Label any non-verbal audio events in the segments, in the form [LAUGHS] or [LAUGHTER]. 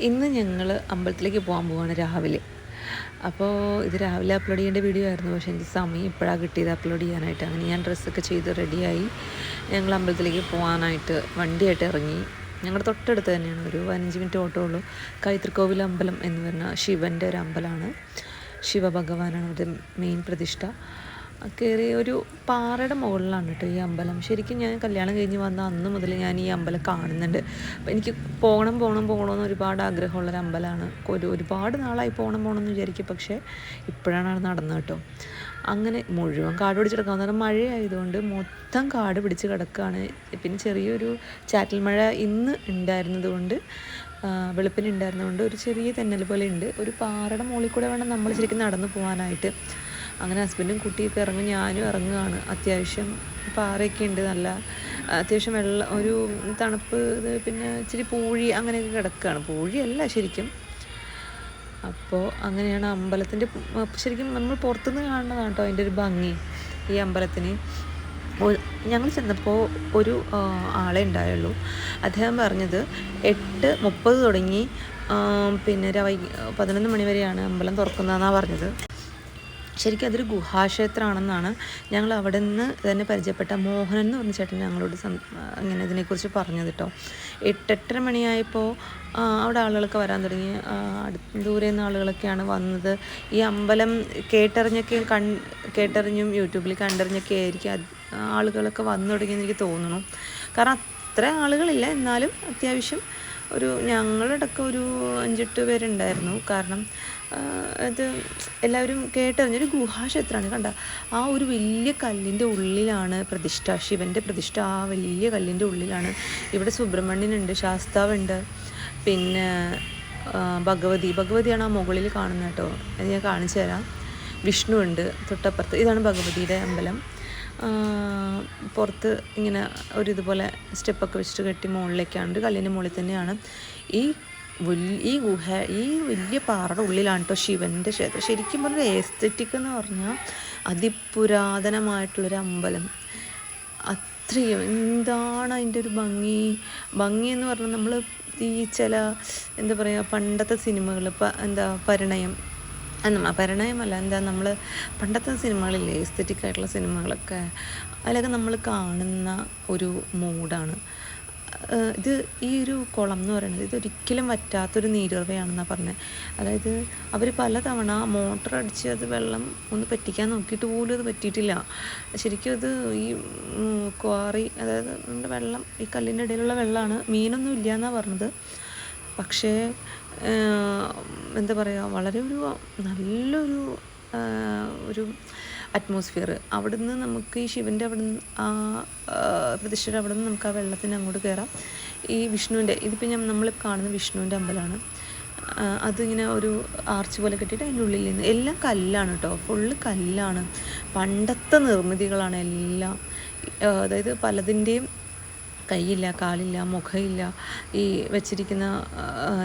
ഇന്ന് ഞങ്ങൾ അമ്പലത്തിലേക്ക് പോകാൻ പോവാണ് രാവിലെ. അപ്പോൾ ഇത് രാവിലെ അപ്ലോഡ് ചെയ്യേണ്ട വീഡിയോ ആയിരുന്നു. പക്ഷേ എനിക്ക് സമയം ഇപ്പോഴാണ് കിട്ടിയത് അപ്ലോഡ് ചെയ്യാനായിട്ട്. അങ്ങനെ ഞാൻ ഡ്രസ്സൊക്കെ ചെയ്ത് റെഡിയായി ഞങ്ങൾ അമ്പലത്തിലേക്ക് പോകാനായിട്ട് വണ്ടിയായിട്ട് ഇറങ്ങി. ഞങ്ങളുടെ തൊട്ടടുത്ത് തന്നെയാണ്. ഒരു പതിനഞ്ച് മിനിറ്റ് ഓട്ടോ ഉള്ളൂ. കൈത്തൃക്കോവിൽ അമ്പലം എന്ന് പറഞ്ഞ ശിവന്റെ ഒരു അമ്പലമാണ് ശിവഭഗവാനാണ് അവിടെ മെയിൻ പ്രതിഷ്ഠ. കയറി ഒരു പാറയുടെ മുകളിലാണ് കേട്ടോ ഈ അമ്പലം. ശരിക്കും ഞാൻ കല്യാണം കഴിഞ്ഞ് വന്ന അന്ന് മുതൽ ഞാൻ ഈ അമ്പലം കാണുന്നുണ്ട്. അപ്പം എനിക്ക് പോകണം പോകണം പോകണമെന്ന് ഒരുപാട് ആഗ്രഹമുള്ളൊരു അമ്പലമാണ്. ഒരു ഒരുപാട് നാളായി പോകണം പോകണം എന്ന് വിചാരിക്കും. പക്ഷേ ഇപ്പോഴാണ് അത് നടന്നത് കേട്ടോ. അങ്ങനെ മുഴുവൻ കാട് പിടിച്ച് കിടക്കാൻ കാരണം മഴയായതുകൊണ്ട് മൊത്തം കാട് പിടിച്ച് കിടക്കുകയാണ്. പിന്നെ ചെറിയൊരു ചാറ്റൽ മഴ ഇന്ന് ഉണ്ടായിരുന്നത് കൊണ്ട് വെളുപ്പിന് ഉണ്ടായിരുന്നതുകൊണ്ട് ഒരു ചെറിയ തെന്നൽ പോലെ ഉണ്ട്. ഒരു പാറയുടെ മുകളിൽ കൂടെ വേണം നമ്മൾ ശരിക്കും നടന്നു പോകാനായിട്ട്. അങ്ങനെ ഹസ്ബൻഡും കുട്ടിയൊക്കെ ഇറങ്ങും ഞാനും ഇറങ്ങുകയാണ് അത്യാവശ്യം പാറയൊക്കെ ഉണ്ട് നല്ല അത്യാവശ്യം വെള്ളം ഒരു തണുപ്പ് പിന്നെ ഇച്ചിരി പൂഴി അങ്ങനെയൊക്കെ കിടക്കുകയാണ് പൂഴിയല്ല ശരിക്കും. അപ്പോൾ അങ്ങനെയാണ് അമ്പലത്തിന്റെ ശരിക്കും നമ്മൾ പുറത്തുനിന്ന് കാണുന്നതാണ് കേട്ടോ അതിന്റെ ഒരു ഭംഗി ഈ അമ്പലത്തിന്. ഞങ്ങൾ ചെന്നപ്പോൾ ഒരു ആളെ ഉണ്ടായുള്ളൂ. അദ്ദേഹം പറഞ്ഞത് എട്ട് മുപ്പത് തുടങ്ങി പിന്നെ വൈ പതിനൊന്ന് മണി വരെയാണ് അമ്പലം തുറക്കുന്നതെന്നാണ് പറഞ്ഞത്. ശരിക്കും അതൊരു ഗുഹാക്ഷേത്രമാണെന്നാണ് ഞങ്ങൾ അവിടെ നിന്ന് തന്നെ പരിചയപ്പെട്ട മോഹൻ എന്ന് പറഞ്ഞ ചേട്ടൻ ഞങ്ങളോട് ഇങ്ങനെ ഇതിനെക്കുറിച്ച് പറഞ്ഞത് കേട്ടോ. എട്ടെട്ടര മണിയായപ്പോൾ അവിടെ ആളുകളൊക്കെ വരാൻ തുടങ്ങി. ദൂരെ നിന്ന് ആളുകളൊക്കെയാണ് വന്നത്. ഈ അമ്പലം കേട്ടറിഞ്ഞൊക്കെ കൺ കേട്ടറിഞ്ഞും യൂട്യൂബിൽ കണ്ടറിഞ്ഞൊക്കെ ആയിരിക്കും ആളുകളൊക്കെ വന്നു തുടങ്ങിയെന്ന് എനിക്ക് തോന്നുന്നു. കാരണം അത്ര ആളുകളില്ല. എന്നാലും അത്യാവശ്യം ഒരു ഞങ്ങളുടെ ഒരു അഞ്ചെട്ട് പേരുണ്ടായിരുന്നു. കാരണം ഇത് എല്ലാവരും കേട്ടറിഞ്ഞൊരു ഗുഹാക്ഷേത്രമാണ്. കണ്ട? ആ ഒരു വലിയ കല്ലിന്റെ ഉള്ളിലാണ് പ്രതിഷ്ഠ. ശിവന്റെ പ്രതിഷ്ഠ ആ വലിയ കല്ലിന്റെ ഉള്ളിലാണ്. ഇവിടെ സുബ്രഹ്മണ്യനുണ്ട് ശാസ്താവുണ്ട് പിന്നെ ഭഗവതി. ഭഗവതിയാണ് ആ മുകളിൽ കാണുന്നത് കേട്ടോ. അത് ഞാൻ കാണിച്ചു തരാം. വിഷ്ണു ഉണ്ട് തൊട്ടപ്പുറത്ത്. ഇതാണ് ഭഗവതിയുടെ അമ്പലം. പുറത്ത് ഇങ്ങനെ ഒരു ഇതുപോലെ സ്റ്റെപ്പൊക്കെ വെച്ചിട്ട് കെട്ടി മുകളിലേക്കാണ്. കല്ലിന്റെ മുകളിൽ തന്നെയാണ്. ഈ ഈ ഗുഹ ഈ വലിയ പാറയുടെ ഉള്ളിലാണ് കേട്ടോ ശിവന്റെ ക്ഷേത്രം ശരിക്കും പറഞ്ഞാൽ എസ്തറ്റിക് എന്ന് പറഞ്ഞാൽ അതിപുരാതനമായിട്ടുള്ളൊരു അമ്പലം. അത്രയും എന്താണ് അതിന്റെ ഒരു ഭംഗി? ഭംഗി എന്ന് പറഞ്ഞാൽ നമ്മൾ ഈ ചില എന്താ പറയുക പണ്ടത്തെ സിനിമകൾ എന്താ പരിണയം. എന്നാ പരിണയമല്ല എന്താ നമ്മൾ പണ്ടത്തെ സിനിമകളില്ലേ എസ്തറ്റിക് ആയിട്ടുള്ള സിനിമകളൊക്കെ അതിലൊക്കെ നമ്മൾ കാണുന്ന ഒരു മൂഡാണ് ഇത് ഈ ഒരു കുളം എന്ന് പറയുന്നത് ഇതൊരിക്കലും വറ്റാത്തൊരു നീരുറവയാണെന്നാണ് പറഞ്ഞത് അതായത് അവർ പലതവണ മോട്ടർ അടിച്ച് അത് വെള്ളം ഒന്ന് പറ്റിക്കാൻ നോക്കിയിട്ട് പോലും അത് പറ്റിയിട്ടില്ല. ശരിക്കും അത് ഈ ക്വാറി അതായത് നമ്മുടെ വെള്ളം ഈ കല്ലിന്റെ ഇടയിലുള്ള വെള്ളമാണ്. മീനൊന്നും ഇല്ല എന്നാണ് പറഞ്ഞത്. പക്ഷേ എന്താ പറയുക വളരെ ഒരു നല്ലൊരു ഒരു അറ്റ്മോസ്ഫിയർ അവിടുന്ന് നമുക്ക് ഈ ശിവന്റെ അവിടുന്ന് ആ പ്രതിഷ്ഠയുടെ അവിടെ നിന്ന് നമുക്ക് ആ വെള്ളത്തിന് അങ്ങോട്ട് കയറാം ഈ വിഷ്ണുവിന്റെ ഇതിപ്പോൾ ഞാൻ നമ്മൾ കാണുന്ന വിഷ്ണുവിന്റെ അമ്പലമാണ്. അതിങ്ങനെ ഒരു ആർച്ച് പോലെ കെട്ടിയിട്ട് അതിന്റെ ഉള്ളിൽ നിന്ന് എല്ലാം കല്ലാണ് കേട്ടോ ഫുള്ള് കല്ലാണ്. പണ്ടത്തെ നിർമ്മിതികളാണ് എല്ലാം. അതായത് പലതിന്റെയും കൈയില്ല കാലില്ല മുഖമില്ല ഈ വെച്ചിരിക്കുന്ന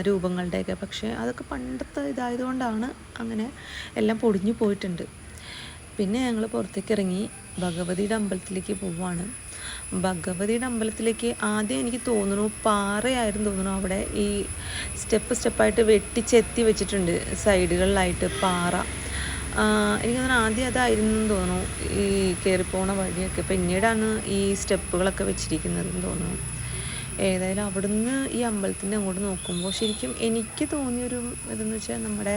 രൂപങ്ങളുടെയൊക്കെ. പക്ഷേ അതൊക്കെ പണ്ടത്തെ ഇതായതുകൊണ്ടാണ് അങ്ങനെ എല്ലാം പൊടിഞ്ഞു പോയിട്ടുണ്ട്. പിന്നെ ഞങ്ങൾ പുറത്തേക്ക് ഇറങ്ങി ഭഗവതിയുടെ അമ്പലത്തിലേക്ക് പോവാണ് ഭഗവതിയുടെ അമ്പലത്തിലേക്ക് ആദ്യം എനിക്ക് തോന്നുന്നു പാറയായിരുന്നു തോന്നുന്നു. അവിടെ ഈ സ്റ്റെപ്പ് സ്റ്റെപ്പായിട്ട് വെട്ടിച്ചെത്തി വെച്ചിട്ടുണ്ട് സൈഡുകളിലായിട്ട് പാറ. എനിക്ക് തോന്നുന്നു ആദ്യം അതായിരുന്നു തോന്നുന്നു ഈ കയറിപ്പോണ വഴിയൊക്കെ. പിന്നീടാണ് ഈ സ്റ്റെപ്പുകളൊക്കെ വെച്ചിരിക്കുന്നതെന്ന് തോന്നുന്നു. ഏതായാലും അവിടുന്ന് ഈ അമ്പലത്തിന്റെ അങ്ങോട്ട് നോക്കുമ്പോൾ ശരിക്കും എനിക്ക് തോന്നിയൊരു ഇതെന്ന് വെച്ചാൽ നമ്മുടെ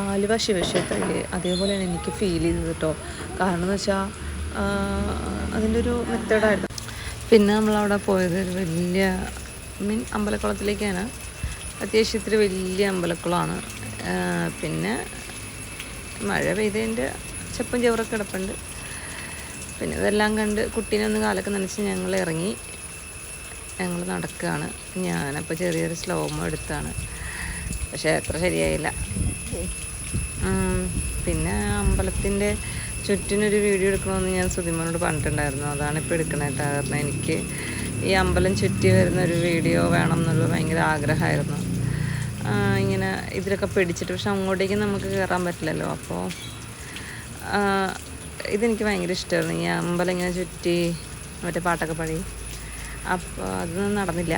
ആലുവ അതേപോലെ അതേപോലെയാണ് എനിക്ക് ഫീൽ ചെയ്തത് കേട്ടോ കാരണം എന്ന് വെച്ചാൽ അതിന്റെ ഒരു മെത്തേഡായിരുന്നു പിന്നെ നമ്മളവിടെ പോയത് ഒരു വലിയ മീൻ അമ്പലക്കുളത്തിലേക്കാണ്. അത്യാവശ്യം ഇത്തിരി വലിയ അമ്പലക്കുളമാണ്. പിന്നെ മഴ പെയ്തതിന്റെ ചെപ്പും ചെവറൊക്കെ കിടപ്പുണ്ട്. പിന്നെ ഇതെല്ലാം കണ്ട് കുട്ടീനെ ഒന്ന് കാലൊക്കെ നനച്ച് ഞങ്ങൾ ഇറങ്ങി. ഞങ്ങൾ നടക്കുകയാണ് ഞാനപ്പോൾ ചെറിയൊരു സ്ലോമോ എടുത്താണ്. പക്ഷേ അത്ര ശരിയായില്ല. പിന്നെ അമ്പലത്തിന്റെ ചുറ്റിനൊരു വീഡിയോ എടുക്കണമെന്ന് ഞാൻ സുധിമോനോട് പറഞ്ഞിട്ടുണ്ടായിരുന്നു. അതാണ് ഇപ്പോൾ എടുക്കണേട്ടോ കാരണം എനിക്ക് ഈ അമ്പലം ചുറ്റി വരുന്ന ഒരു വീഡിയോ വേണം എന്നുള്ള ഭയങ്കര ആഗ്രഹമായിരുന്നു. ഇങ്ങനെ ഇതിലൊക്കെ പിടിച്ചിട്ട് പക്ഷെ അങ്ങോട്ടേക്ക് നമുക്ക് കയറാൻ പറ്റില്ലല്ലോ. അപ്പോൾ ഇതെനിക്ക് ഭയങ്കര ഇഷ്ടമായിരുന്നു. ഈ അമ്പലം ഇങ്ങനെ ചുറ്റി മറ്റേ പാട്ടൊക്കെ പാടി. അപ്പോൾ അതൊന്നും നടന്നില്ല.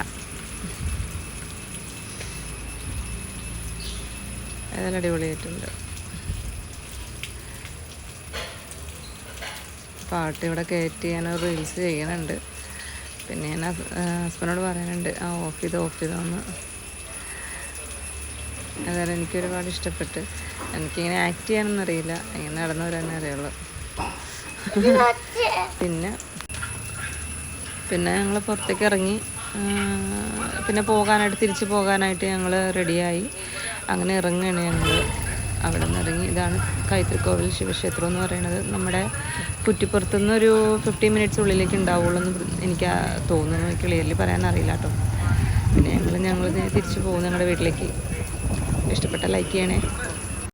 ഏതായാലും അടിപൊളിയായിട്ടുണ്ട്. പാട്ട് ഇവിടെ കയറ്റി ഞാൻ റീൽസ് ചെയ്യണുണ്ട്. പിന്നെ ഞാൻ ഹസ്ബൻഡോട് പറയാനുണ്ട് ആ ഓഫ് ചെയ്ത് ഓഫ് ചെയ്തോന്ന് അതായത് എനിക്ക് ഒരുപാട് ഇഷ്ടപ്പെട്ട്. എനിക്കിങ്ങനെ ആക്ട് ചെയ്യാനൊന്നും അറിയില്ല. ഇങ്ങനെ നടന്നവർ തന്നെ അറിയുള്ളൂ. [LAUGHS] പിന്നെ പിന്നെ ഞങ്ങൾ പുറത്തേക്ക് ഇറങ്ങി. പിന്നെ പോകാനായിട്ട് തിരിച്ച് പോകാനായിട്ട് ഞങ്ങൾ റെഡിയായി. അങ്ങനെ ഇറങ്ങുകയാണ് ഞങ്ങൾ അവിടെ നിന്ന് ഇറങ്ങി. ഇതാണ് കൈത്തറിക്കോവിൽ ശിവക്ഷേത്രം എന്ന് പറയുന്നത്. നമ്മുടെ കുറ്റിപ്പുറത്തു നിന്നൊരു ഫിഫ്റ്റീൻ മിനിറ്റ്സ് ഉള്ളിലേക്ക് ഉണ്ടാവുള്ളൂ എന്ന് എനിക്ക് തോന്നുന്നു. ക്ലിയർലി പറയാൻ അറിയില്ല കേട്ടോ. പിന്നെ ഞങ്ങൾ ഞങ്ങൾ തിരിച്ച് പോകുന്നു ഞങ്ങളുടെ വീട്ടിലേക്ക്. ഇഷ്ടപ്പെട്ട ലൈക്ക് ചെയ്യണേ.